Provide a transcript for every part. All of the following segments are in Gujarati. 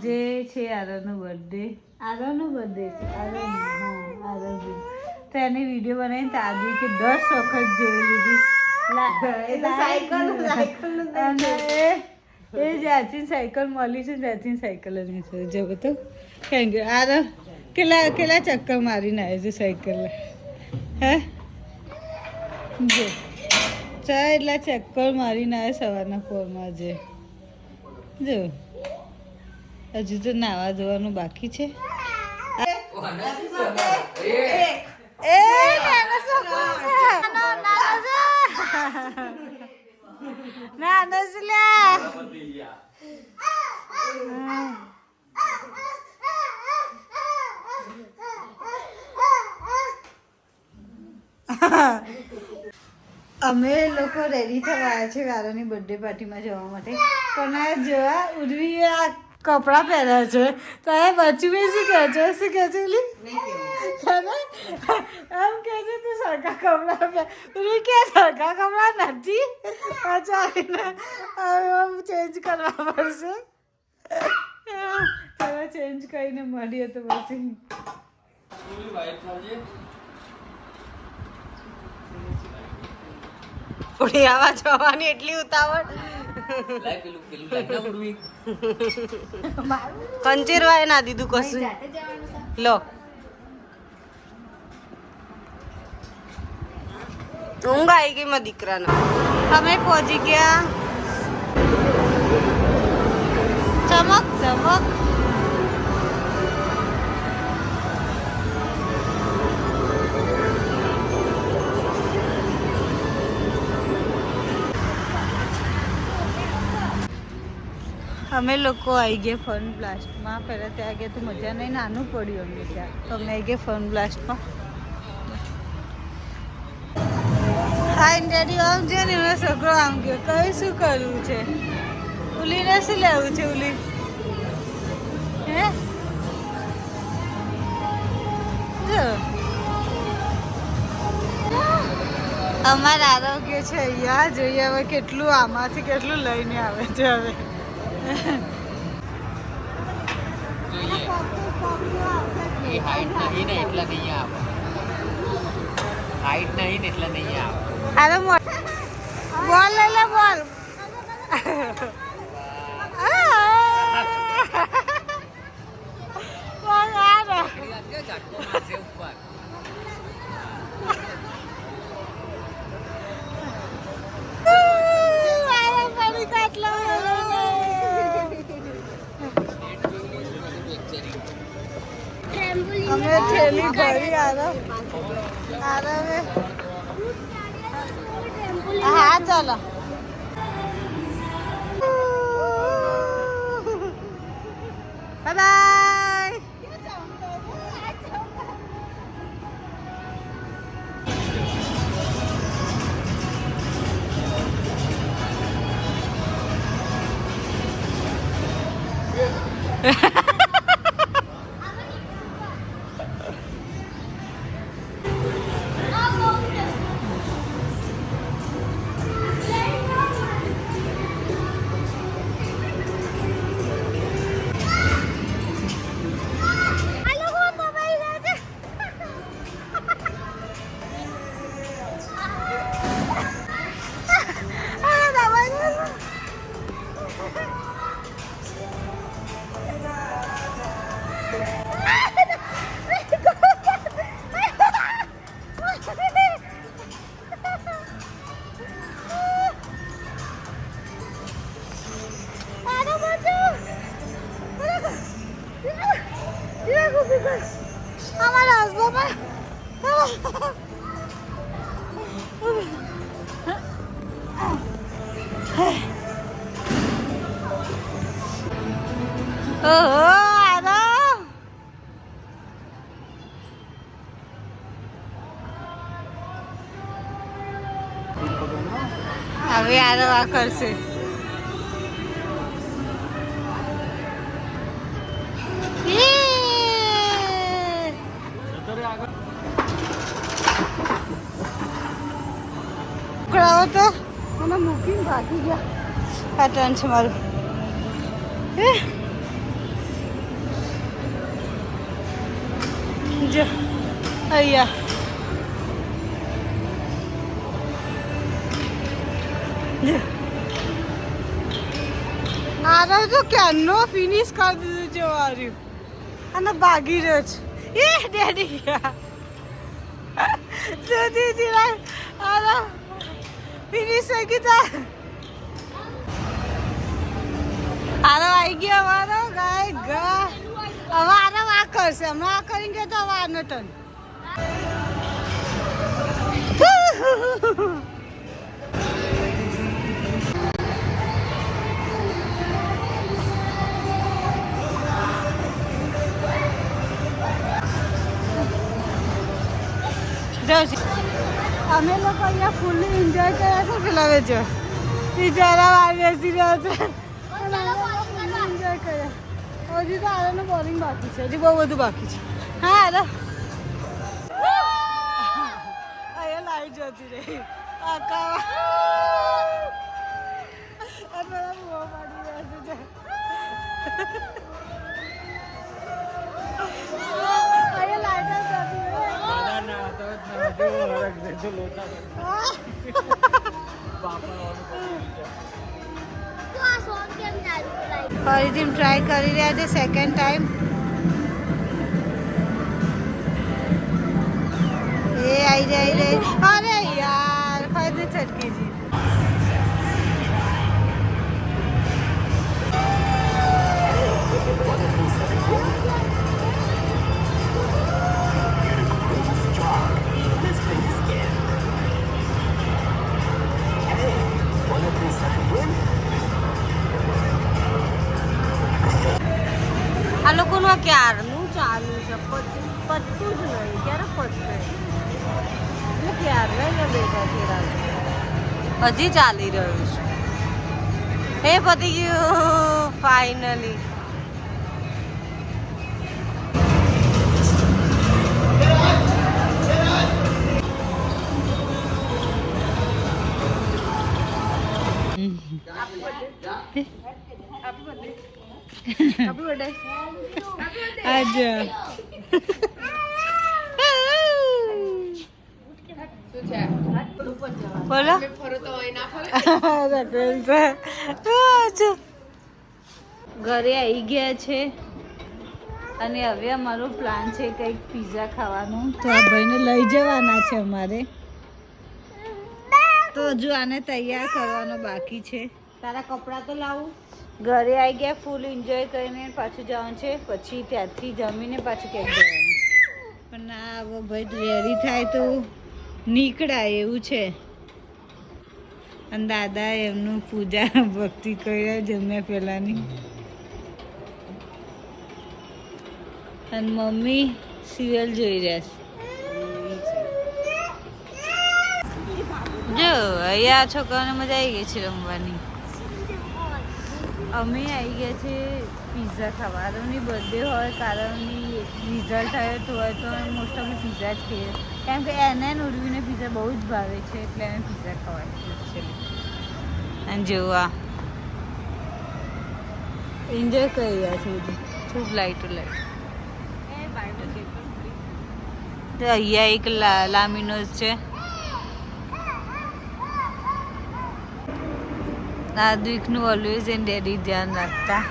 આજે છે આરવનો બર્થડે આરવનો બર્થડે છે. આરવ હા આરવ તો એને વીડિયો બનાવીને તાજી કે દસ વખત જોઈ લીધી. અને એ- જ્યાંથી સાયકલ મળી છે ત્યાંથી સાયકલ જ નથી જો તો કેમ કે આરવ કેટલા કેટલા ચક્કર મારીને આવે છે સાયકલ? હે? જો. ચા એટલા ચક્કર મારીને આવે સવારના પોરમાં જે જો. હજુ તો નાવા ધોવાનું બાકી છે. અમે લોકો રેડી થવા આવ્યા છે વારોની બર્થડે પાર્ટીમાં જવા માટે પણ આ જોવા ઉર્વી આ કપડાં પહેર્યા છે તો એ બચી શું કહે છે શું કહે છે એમ કહે છે તું સરખા કપડાં પહેરી કે સરખા કપડાં નથી પાછા ચેન્જ કરવા પડશે ચાલો ચેન્જ કરીને મળીએ તો પછી ઉડી આવા જવાની એટલી ઉતાવળ કંચેરવાય ના દીધું કશું. લો. ઊંઘ આવી ગઈ મારા દીકરાને. અમે પહોંચી ગયા. ચમક ચમક. અમે લોકો આવી ગયા ફન બ્લાસ્ટમાં. પહેલાં ત્યાં ગયા તો મજા નહીં, નાનું પડ્યું અમને ત્યાં. તો અમે આવી ગયા ફન બ્લાસ્ટમાં. હા ડેડી આમ છે ને, એનો છોકરો આમ ગયો. કઈ શું કરવું છે? ઉલીને શું લેવું છે, ઉલી? હે? અમારા આરોગ્ય છે, અહીંયા જોઈએ હવે કેટલું આમાંથી કેટલું લઈને આવે છે હવે. એ હાઈટ નહીં ને એટલે નહીં આવે. હાઈટ નહીં ને એટલે નહીં આવે. અરે બોલ લે બોલ. અમે થેલી ભરી આરવ આરવે હા ચાલો bye bye আমার আসবো ও আরো હવે આરો આ કરશે આવ્યો હતો મને મૂકીને ભાગી ગયા. આ ટ્રેન છે મારું. જો, અહીંયા. આરો તો ક્યારનો ફિનિશ કરી દીધું છે વાર્યું. અને ભાગી રહ્યો છે. એ, ડેડી. ગયા આરા ફિનિશ થઈ ગયું તા આરો આવી ગયો અમારો, ગાય ગા હવે આરો આ કરશે. હમણાં આ કરીને ગયો તો હવે આનો ટર્ન અમે લોકો અહીંયા ફૂલી એન્જોય કર્યા છે પેલા વેચો બિચારા વાર બેસી રહ્યા છે. એન્જોય કર્યા. હજી તો આરાનું બોલિંગ બાકી છે. હજી બહુ બધું બાકી છે. હા આરા અહીંયા લાઈટ જતી રહી. આકા બધા બુઓ પાડી રહી ફરીથી ટ્રાય કરી રહ્યા છે સેકન્ડ ટાઈમ એ આઈ રહી આઈ રહી અરે યાર ફરીથી છટકી જી આ લોકોનું આ ક્યારનું ચાલુ છે? પત- પતતું જ નહીં. ક્યારે પતશે? એટલે ક્યારે? ને બેઠા છે હજી ચાલી રહ્યું છે. એ પતી ગયું ફાઇનલી આજ બોલો. ઘરે આવી ગયા છે. અને હવે અમારો પ્લાન છે કંઈક પીઝા ખાવાનું. તો આ ભાઈને લઈ જવાના છે અમારે. તો હજુ આને તૈયાર કરવાનો બાકી છે. તારા કપડાં તો લાવું. ઘરે આવી ગયા ફૂલ એન્જોય કરીને પાછું જવાનું છે. પછી ત્યાંથી જમીને પાછું ક્યાંક જવાનું પણ ના હવે ભાઈ રેડી થાય તો નીકળાય એવું છે. અને દાદા એમનું પૂજા ભક્તિ કર્યા જમ્યા પહેલાંની અને મમ્મી સિરિયલ જોઈ રહ્યા છે. જો, અહીંયા છોકરાઓને મજા આવી ગઈ છે રમવાની. અમે આવી ગયા છે પીઝા ખાવા આરવની બર્થડે હોય કારણની રિઝલ્ટ આવ્યો તો હોય તો મોસ્ટ ઓફ પીઝા જ ખાઈએ. કેમ કે એને ઉર્વીને પીઝા બહુ જ ભાવે છે એટલે અમે પીઝા ખાવા છે અને જોવા એન્જોય કરી રહ્યા છે બધું. ખૂબ લાઈટો લાઈટ તો અહીંયા એક લા- લામિનોઝ છે. નાદવિકનું ઓલવેઝ એને ડેડી ધ્યાન રાખતા.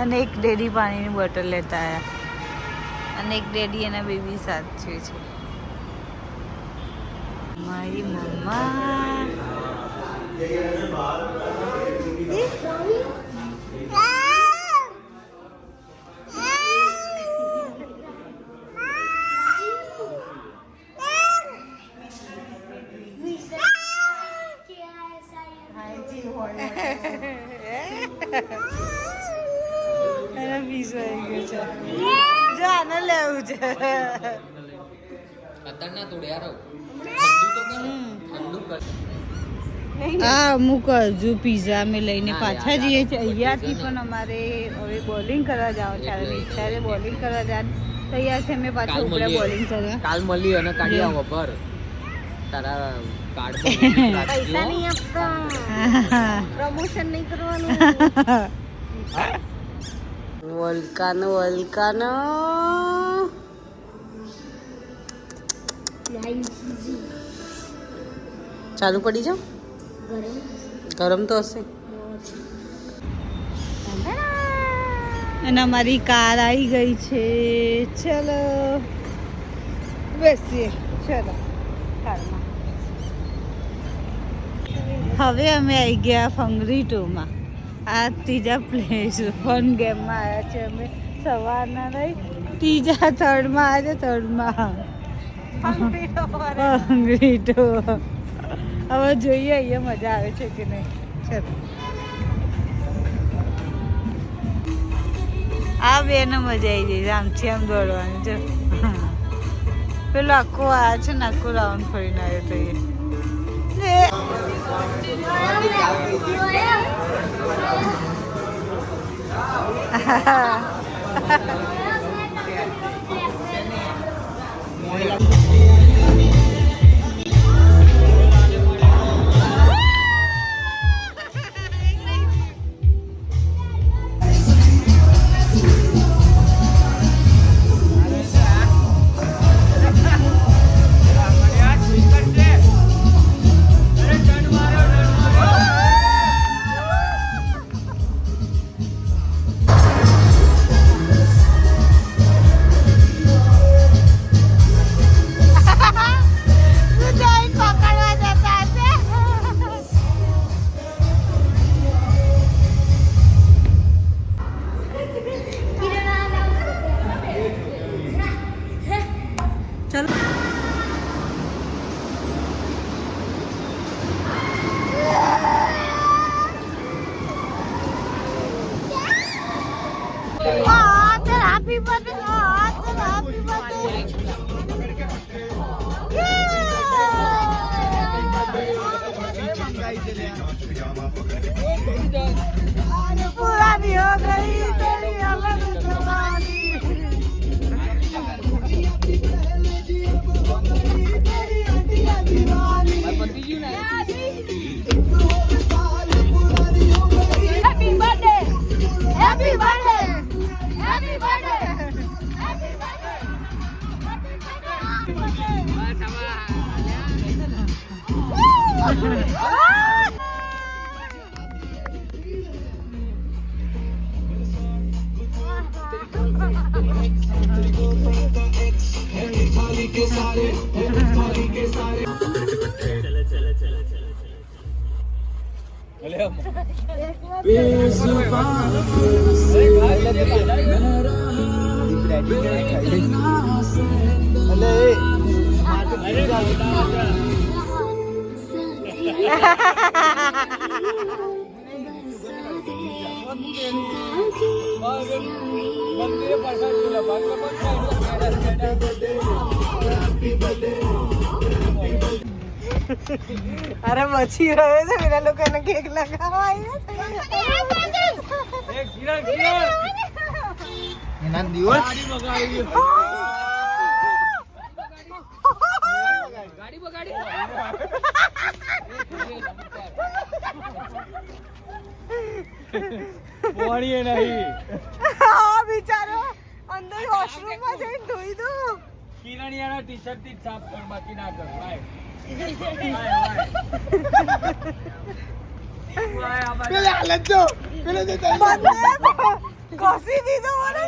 અને એક ડેડી પાણીની બોટલ લેતા આવ્યા અને એક ડેડી એના બેબી સાથે છે. મારી મમ્મા એને પીસો આવી ગયો છે જો આને લેવું છે અત્યારના તોડ્યા રહો ઠંડુ તો કરો આ અમુક હજુ પીઝા અમે લઈને પાછા જઈએ છીએ. અહીંયાથી પણ અમારે હવે બોલિંગ કરવા જવાનું ચાલે અને ત્યારે બોલિંગ કરવા જવાનું તૈયાર છે અમે પાછા ઉપર બોલિંગ કરવા. કાલ મળી અને કાઢી આવો પર તારા કાર્ડ પૈસા નહીં આપતા. પ્રમોશન નહીં કરવાનું. વલકાનો વલકાનો. ચાલુ પડી જાવ ગરમ તો હશે. અને અમારી કાર આવી ગઈ છે. ચલો. બેસીએ. ચલો. કારમાં. હવે અમે આવી ગયા ફંગરી ટુમાં. આ ત્રીજા પ્લેસ ફન ગેમમાં આવ્યા છે અમે. સવારના રહી ત્રીજા થર્ડમાં છે થર્ડમાં ફંગરી ટુ. હવે જોઈએ અહીંયા મજા આવે છે કે નહીં. ચલો. આ બેને મજા આવી જાય આમથી આમ દોડવાની જો પેલો આખો આ છે ને આખો રાઉન્ડ ફરીને આવ્યો તો એ લે. के सारे भिखारी के सारे चले चले चले चले મંદિરે પ્રસાદ અરે મચી રહ્યો છે પેલા લોકો એને કેક લગાવવા એના દિવસ? પોણીએ નહીં. હા બિચારો અંદર વોશરૂમમાં જઈને ધોઈ દો કિરણિયાના ટી શર્ટથી જ સાફ કર બાકી ના કર. ભાઈ બંને ઘસી દીધો મને